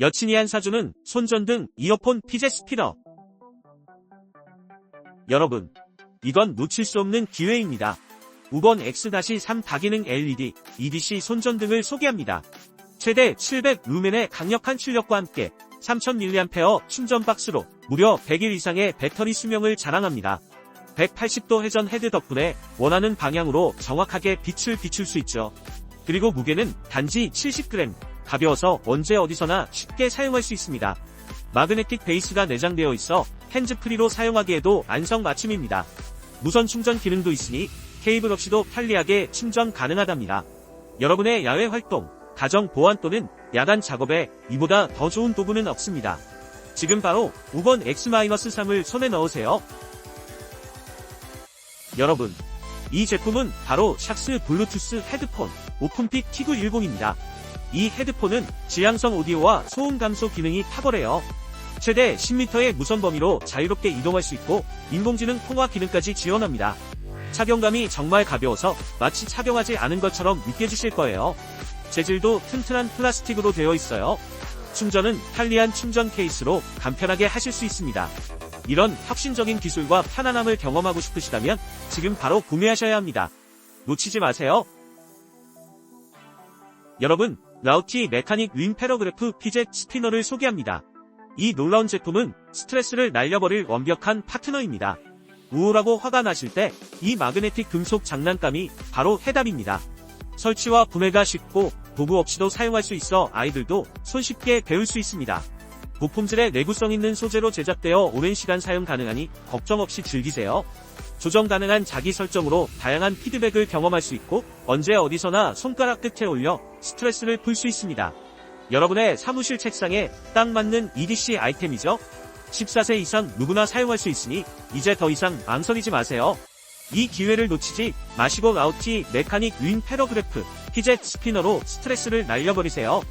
여친이 한 사주는 손전 등, 이어폰, 피제 스피너. 여러분, 이건 놓칠 수 없는 기회입니다. 우번 X-3 다기능 LED, EDC 손전 등을 소개합니다. 최대 700 루멘의 강력한 출력과 함께 3000mAh 충전 박스로 무려 100일 이상의 배터리 수명을 자랑합니다. 180도 회전 헤드 덕분에 원하는 방향으로 정확하게 빛을 비출 수 있죠. 그리고 무게는 단지 70g, 가벼워서 언제 어디서나 쉽게 사용할 수 있습니다. 마그네틱 베이스가 내장되어 있어 핸즈프리로 사용하기에도 안성맞춤입니다. 무선 충전 기능도 있으니 케이블 없이도 편리하게 충전 가능하답니다. 여러분의 야외 활동, 가정 보안 또는 야간 작업에 이보다 더 좋은 도구는 없습니다. 지금 바로 5번 X-3을 손에 넣으세요. 여러분, 이 제품은 바로 샥스 블루투스 헤드폰 오픈픽 T910입니다. 이 헤드폰은 지향성 오디오와 소음 감소 기능이 탁월해요. 최대 10m의 무선 범위로 자유롭게 이동할 수 있고 인공지능 통화 기능까지 지원합니다. 착용감이 정말 가벼워서 마치 착용하지 않은 것처럼 느껴지실 거예요. 재질도 튼튼한 플라스틱으로 되어 있어요. 충전은 편리한 충전 케이스로 간편하게 하실 수 있습니다. 이런 혁신적인 기술과 편안함을 경험하고 싶으시다면 지금 바로 구매하셔야 합니다. 놓치지 마세요. 여러분, 라우티 메카닉 윈 패러그래프 피젯 스피너를 소개합니다. 이 놀라운 제품은 스트레스를 날려버릴 완벽한 파트너입니다. 우울하고 화가 나실 때 이 마그네틱 금속 장난감이 바로 해답입니다. 설치와 구매가 쉽고 도구 없이도 사용할 수 있어 아이들도 손쉽게 배울 수 있습니다. 고품질의 내구성 있는 소재로 제작되어 오랜 시간 사용 가능하니 걱정 없이 즐기세요. 조정 가능한 자기 설정으로 다양한 피드백을 경험할 수 있고 언제 어디서나 손가락 끝에 올려 스트레스를 풀 수 있습니다. 여러분의 사무실 책상에 딱 맞는 EDC 아이템이죠. 14세 이상 누구나 사용할 수 있으니 이제 더 이상 망설이지 마세요. 이 기회를 놓치지 마시고 라우티 메카닉 윈 패러그래프 피젯 스피너로 스트레스를 날려버리세요.